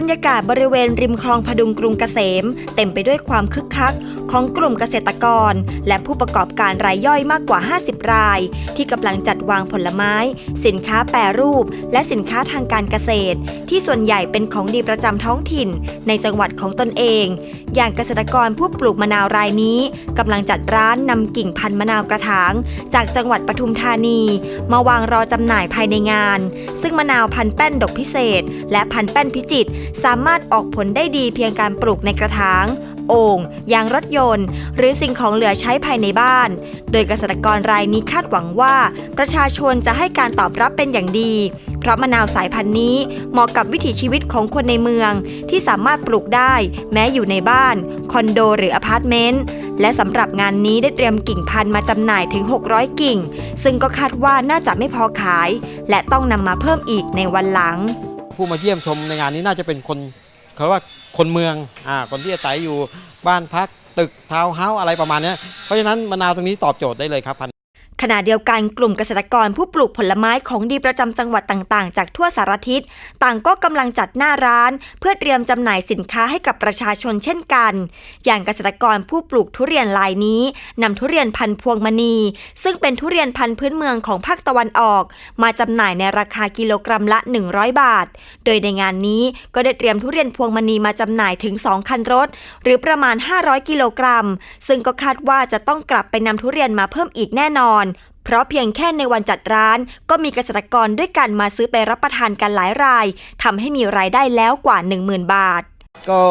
รรยากาศบริเวณริมคลองพดุงกรุงเกษม เต็มไปด้วยความคึกคัก ของกลุ่มเกษตรกร และผู้ประกอบการรายย่อยมากกว่า 50 ราย ที่กำลังจัดวางผลไม้ สินค้าแปรรูป และสินค้าทางการเกษตร ที่ส่วนใหญ่เป็นของดีประจำท้องถิ่น ในจังหวัดของตนเอง อย่างเกษตรกรผู้ปลูกมะนาวรายนี้กำลังจัดร้านนำกิ่งพันธุ์มะนาวกระถาง จากจังหวัดปทุมธานี มาวางรอจำหน่ายภายในงาน ซึ่งมะนาวพันธุ์แป้นดกพิเศษ และพันธุ์แป้นพิจิตรสามารถออกผลได้ดีเพียงการปลูกในกระถางโอ่งยางรถยนต์ หรือสิ่งของเหลือใช้ภายในบ้าน โดยเกษตรกรรายนี้คาดหวังว่า ประชาชนจะให้การตอบรับเป็นอย่างดี เพราะมะนาวสายพันธุ์นี้เหมาะกับวิถีชีวิตของคนในเมือง ที่สามารถปลูกได้แม้อยู่ในบ้าน คอนโดหรืออพาร์ตเมนต์และสำหรับงานนี้ได้เตรียมกิ่งพันธุ์มาจำหน่ายถึง 600 กิ่ง ซึ่งก็คาดว่าน่าจะไม่พอขาย และต้องนำมาเพิ่มอีกในวันหลัง ผู้มาเยี่ยมชมในงานนี้น่าจะเป็นคนเขาว่าคนเมืองอ่าคนที่อาศัยอยู่บ้านพักตึกทาวน์เฮาส์อะไรประมาณเนี้ยเพราะฉะนั้นมะนาวตรงนี้ตอบโจทย์ได้เลยครับพัน ขณะเดียวกันกลุ่มเกษตรกรผู้ปลูกผลไม้ของดีประจำจังหวัดต่างๆ จากทั่วสารทิศ ต่างก็กำลังจัดหน้าร้าน เพื่อเตรียมจำหน่ายสินค้าให้กับประชาชนเช่นกัน อย่างเกษตรกรผู้ปลูกทุเรียนลายนี้นำทุเรียนพันธุ์พวงมณี ซึ่งเป็นทุเรียนพันธุ์พื้นเมืองของภาคตะวันออก มาจำหน่ายในราคากิโลกรัมละ 100 บาท โดยในงานนี้ก็ได้เตรียมทุเรียนพวงมณีมาจำหน่ายถึง 2 คันรถ หรือประมาณ 500 กิโลกรัม ซึ่งก็คาดว่าจะต้องกลับไปนำทุเรียนมาเพิ่มอีกแน่นอน เพราะเพียงแค่ในวันจัดร้าน ก็มีเกษตรกรด้วยกันมาซื้อไปรับประทานกันหลายรายทำให้มีรายได้แล้วกว่า 10,000 บาท ก็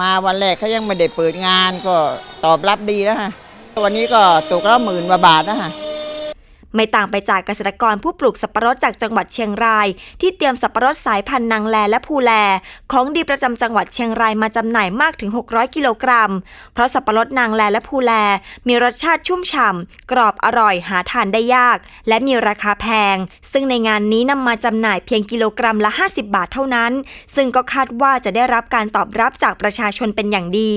มาวันแรกเขายังไม่ได้เปิดงานก็ตอบรับดีแล้วฮะวันนี้ก็ตกละหมื่นกว่าบาทนะฮะ ไม่ต่างไปจากเกษตรกรผู้ปลูกสับปะรดจากจังหวัดเชียงราย ที่เตรียมสับปะรดสายพันธุ์นางแลและภูแล ของดีประจำจังหวัดเชียงรายมาจำหน่ายมากถึง 600 กิโลกรัม เพราะสับปะรดนางแลและภูแล มีรสชาติชุ่มฉ่ำกรอบอร่อยหาทานได้ยาก และมีราคาแพง ซึ่งในงานนี้นำมาจำหน่ายเพียงกิโลกรัมละ 50 บาทเท่านั้น ซึ่งก็คาดว่าจะได้รับการตอบรับจากประชาชนเป็นอย่างดี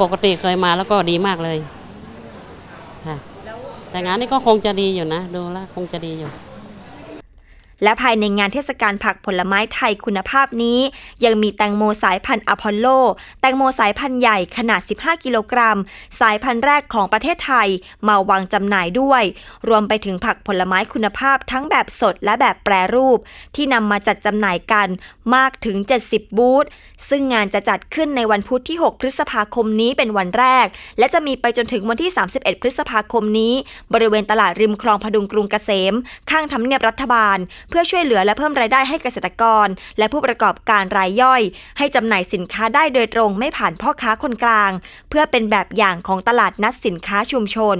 ปกติเคยมาแล้วก็ดีมากเลยค่ะ แต่งานนี้ก็คงจะดีอยู่นะ ดูแล้วคงจะดีอยู่ และภายในงานเทศกาลผักผลไม้ไทยคุณภาพนี้ ยังมีแตงโมสายพันธุ์อพอลโล แตงโมสายพันธุ์ใหญ่ขนาด 15 กิโลกรัม สายพันธุ์แรกของประเทศไทย มาวางจำหน่ายด้วย รวมไปถึงผักผลไม้คุณภาพทั้งแบบสดและแบบแปรรูป ที่นำมาจัดจำหน่ายกันมากถึง 70 บูธ ซึ่งงานจะจัดขึ้นในวันพุธที่ 6 พฤษภาคมนี้เป็นวันแรก และจะมีไปจนถึงวันที่ 31 พฤษภาคมนี้ บริเวณตลาดริมคลองพดุงกรุงเกษม ข้างทำเนียบรัฐบาลเพื่อช่วยเหลือและเพิ่มรายได้ให้เกษตรกร และผู้ประกอบการรายย่อย ให้จำหน่ายสินค้าได้โดยตรงไม่ผ่านพ่อค้าคนกลาง เพื่อเป็นแบบอย่างของตลาดนัดสินค้าชุมชน